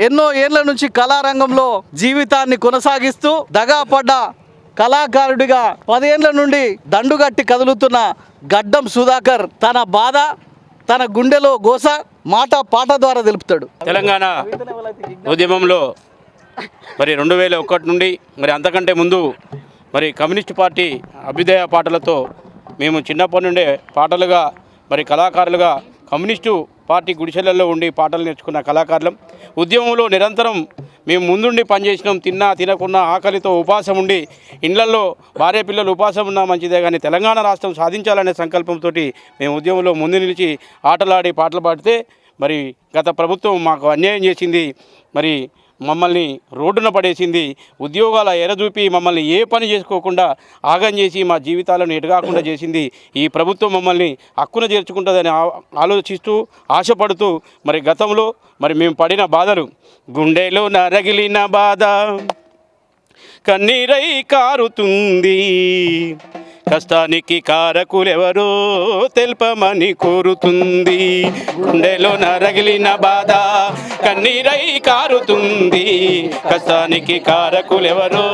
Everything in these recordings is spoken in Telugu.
ఎన్నో ఏళ్ళ నుంచి కళారంగంలో జీవితాన్ని కొనసాగిస్తూ దగాపడ్డ కళాకారుడిగా పదేళ్ళ నుండి దండుగట్టి కదులుతున్న గడ్డం సుధాకర్ తన బాధ తన గుండెలో గోస మాట పాట ద్వారా తెలుపుతాడు. తెలంగాణ ఉద్యమంలో మరి రెండు వేల ఒకటి నుండి మరి అంతకంటే ముందు మరి కమ్యూనిస్ట్ పార్టీ అభ్యుదయ పాటలతో మేము చిన్నప్పటి నుండే పాటలుగా మరి కళాకారులుగా కమ్యూనిస్టు పార్టీ గుడిసెలలో ఉండి పాటలు నేర్చుకున్న కళాకారులం. ఉద్యమంలో నిరంతరం మేము ముందుండి పనిచేసినాం. తిన్నా తినకున్నా ఆకలితో ఉపాసం ఉండి ఇళ్ళలో భార్య పిల్లలు ఉపాసం ఉన్నా మంచిదే కానీ తెలంగాణ రాష్ట్రం సాధించాలనే సంకల్పంతో మేము ఉద్యమంలో ముందు నిలిచి ఆటలాడి పాటలు పాడితే మరి గత ప్రభుత్వం మాకు అన్యాయం చేసింది. మరి మమ్మల్ని రోడ్డున పడేసింది. ఉద్యోగాల ఎరచూపి మమ్మల్ని ఏ పని చేసుకోకుండా ఆగం చేసి మా జీవితాలను ఎడగాకుండా చేసింది. ఈ ప్రభుత్వం మమ్మల్ని హక్కున చేర్చుకుంటుందని ఆలోచిస్తూ ఆశపడుతూ మరి గతంలో మరి మేము పడిన బాధలు. గుండెలో నరగిలిన బాధ. కన్నీరై కారుతుంది. కష్టానికి కారకులెవరో తెల్పమని కోరుతుంది. గుండెలో నరగిలిన బాధ కన్నీరై కారుతుంది. కష్టానికి కారకులెవరో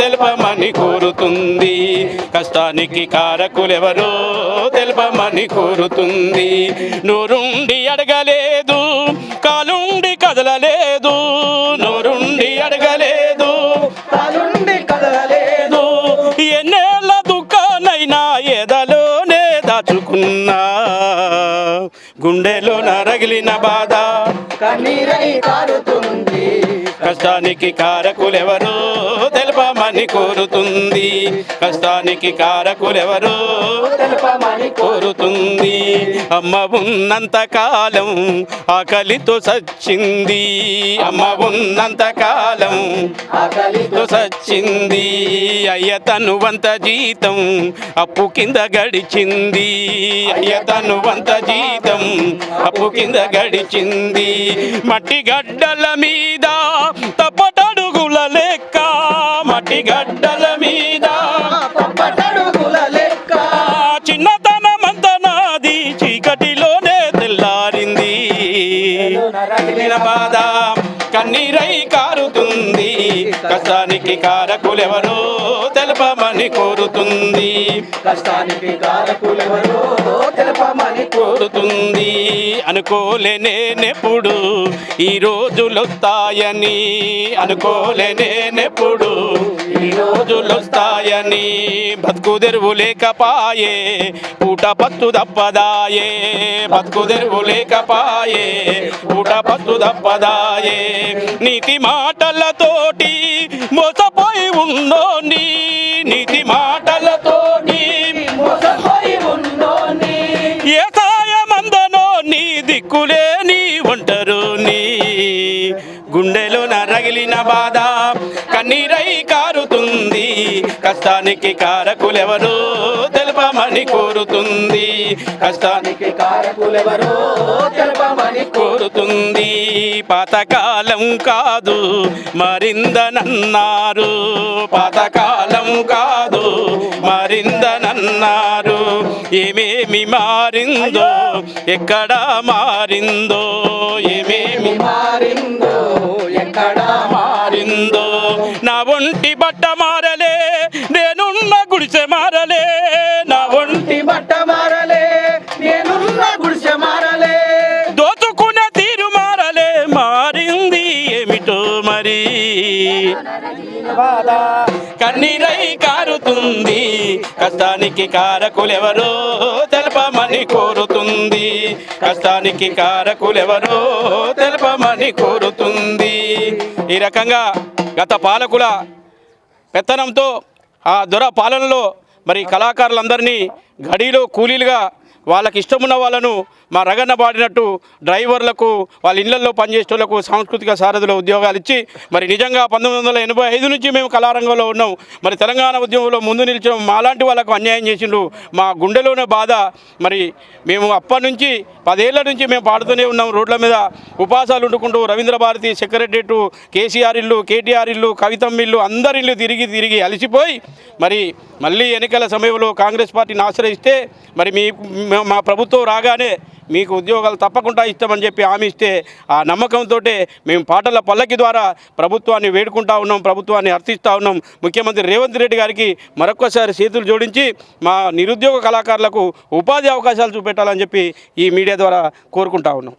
తెల్పమని కోరుతుంది. కష్టానికి కారకులెవరో తెల్పమని కోరుతుంది. నోరుండి అడగలేదు కాలుండి కదలలేదు. నోరుండి దాచుకున్నా గుండెలో నరగిలిన బాధ. కన్నీరై కారుతుంది కష్టానికి కారకులెవరో తెలపమని కోరుతుంది. కష్టానికి కారకులెవరో తెలపమని కోరుతుంది. అమ్మ ఉన్నంత కాలం ఆకలితో సచ్చింది. అమ్మ ఉన్నంత కాలం ఆకలితో సచ్చింది. అయ్య తను వంత జీతం అప్పు కింద గడిచింది. అయ్య తను వంత జీతం అప్పు కింద గడిచింది. మట్టి గడ్డల మీద తప్పటడుగుల లెక్క మట్టి గడ్డల మీద కారుతుంది కష్టానికి కారకులెవరో తెలపమని కోరుతుంది. కష్టానికి కారకులెవరో తెలపమని కోరుతుంది. అనుకోలేనేనెప్పుడు ఈ రోజులొస్తాయని అనుకోలేనేనెప్పుడు ఈ రోజులొస్తాయని బతుకు తెరువు లేకపాయే పూట పత్తు దప్పదాయే బతుకు తెరువు లేకపాయే పూట పత్తు దప్పదాయే నీతి మాటలతోటి మోసపోయి ఉన్నోని నీతి మాటలతోటి మోసపోయి ఏ సాయమందనో నీ దిక్కులే నీ ఒంటరు మిగిలిన బాధ కన్నీరై కారుతుంది. కష్టానికి కారకులెవరో తెలపమని కోరుతుంది. కష్టానికి కారకులెవరో తెలపమని కోరుతుంది. పాతకాలం కాదు మరిందనన్నారు. పాతకాలం కాదు మరిందనన్నారు. ఏమేమి మారిందో ఎక్కడ మారిందో ఏమేమి మారిందో ఒంటి బట్ట మారలే నేనున్న గుడిసె మారలే. నా ఒంటి బట్ట మారలే నేనున్న గుడిసె మారలే. దోచుకునే తీరు మారలే మారింది ఏమిటో మరి. కన్నీరై కారుతుంది కష్టానికి కారకులెవరో తెలపమని కోరుతుంది. కష్టానికి కారకులెవరో తెలపమని కోరుతుంది. ఈ రకంగా గత పాలకుల పెత్తనంతో ఆ దొర పాలనలో మరి కళాకారులందరినీ గడిలో కూలీలుగా వాళ్ళకి ఇష్టమున్న వాళ్ళను మా రగన్న పాడినట్టు డ్రైవర్లకు వాళ్ళ ఇళ్ళలో పనిచేసేటోళ్ళకు సాంస్కృతిక సారథుల ఉద్యోగాలు ఇచ్చి మరి నిజంగా పంతొమ్మిది వందల ఎనభై ఐదు నుంచి మేము కళారంగంలో ఉన్నాం. మరి తెలంగాణ ఉద్యమంలో ముందు నిలిచడం మాలాంటి వాళ్ళకు అన్యాయం చేసిండు మా గుండెలోనే బాధ. మరి మేము అప్పటి నుంచి పదేళ్ళ నుంచి మేము పాడుతూనే ఉన్నాం. రోడ్ల మీద ఉపాసాలు వండుకుంటూ రవీంద్ర భారతి సెక్రటరేట్ కేసీఆర్ ఇల్లు కేటీఆర్ ఇల్లు కవితమ్మ ఇల్లు అందరి ఇల్లు తిరిగి తిరిగి అలసిపోయి మరి మళ్ళీ ఎన్నికల సమయంలో కాంగ్రెస్ పార్టీని ఆశ్రయిస్తే మరి మీ మా- మా ప్రభుత్వం రాగానే మీకు ఉద్యోగాలు తప్పకుండా ఇస్తామని చెప్పి హామీ ఇస్తే ఆ నమ్మకంతో మేము పాటల పల్లకి ద్వారా ప్రభుత్వాన్ని వేడుకుంటా ఉన్నాం ప్రభుత్వాన్ని అర్థిస్తూ ఉన్నాం. ముఖ్యమంత్రి రేవంత్ రెడ్డి గారికి మరొక్కసారి చేతులు జోడించి మా నిరుద్యోగ కళాకారులకు ఉపాధి అవకాశాలు చూపెట్టాలని చెప్పి ఈ మీడియా ద్వారా కోరుకుంటా ఉన్నాం.